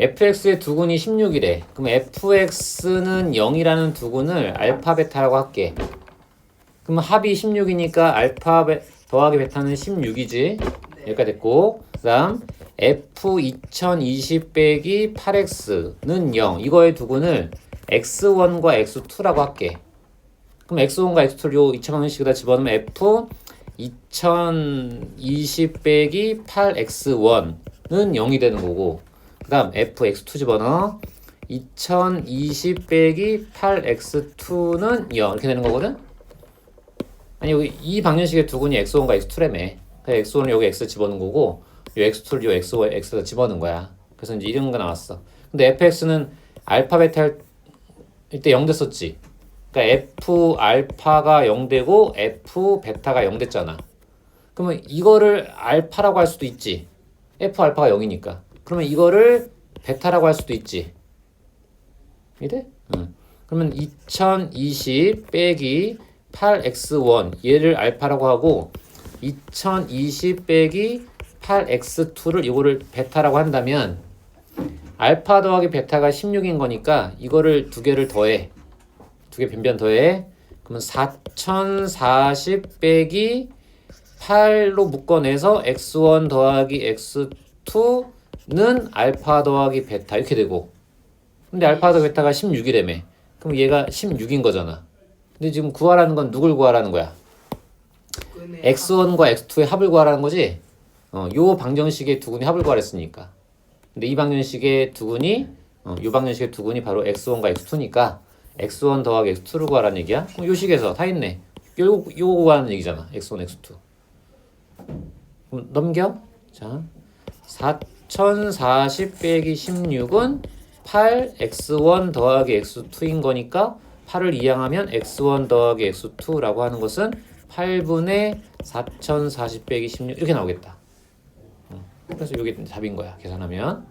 fx의 두근이 16이래. 그럼 fx는 0이라는 두근을 알파 베타라고 할게. 그럼 합이 16이니까 알파 베, 더하기 베타는 16이지. 여기까지 됐고. 그 다음 f 2020 빼기 8x는 0. 이거의 두근을 x1과 x2라고 할게. 그럼 x1과 x2를 요 2,000원씩에다 집어넣으면 f 2020 빼기 8x1은 0이 되는 거고 그 다음 fx2 집어넣어 2020 빼기 8x2는 0 이렇게 되는 거거든? 아니 여기 이 방정식의 두근이 x1과 x2라며 그래서 x1을 여기 x 집어넣은 거고 요 x2를 요 x, x에다 집어넣은 거야. 그래서 이제 이런 거 나왔어. 근데 fx는 알파 베타 할때0 됐었지. 그러니까 f 알파가 0 되고 f 베타가 0 됐잖아. 그러면 이거를 알파라고 할 수도 있지. F 알파가 0이니까 그러면 이거를 베타라고 할 수도 있지 이래? 응. 그러면 2020 빼기 8x1 얘를 알파라고 하고 2020 빼기 8x2를 이거를 베타라고 한다면 알파 더하기 베타가 16인 거니까 이거를 두 개를 더해 두 개 변변 더해 그러면 4040 빼기 8로 묶어내서 x1 더하기 x2 는 알파 더하기 베타 이렇게 되고. 근데 알파 더하기 베타가 16이라며 그럼 얘가 16인 거잖아. 근데 지금 구하라는 건 누굴 구하라는 거야? 끈의 x1과 x2의 합을 구하라는 거지? 어, 요 방정식의 두근이 합을 구하랬으니까. 근데 이 방정식의 두근이 어, 요 방정식의 두근이 바로 x1과 x2니까 x1 더하기 x2를 구하라는 얘기야? 그럼 요 식에서 다 있네. 요, 요거 구하는 얘기잖아. x1, x2 그럼 넘겨. 자 4040 빼기 16은 8x1 더하기 x2인 거니까 8을 이항하면 x1 더하기 x2라고 하는 것은 8분의 4040 빼기 16 이렇게 나오겠다. 어, 그래서 이게 답인 거야. 계산하면.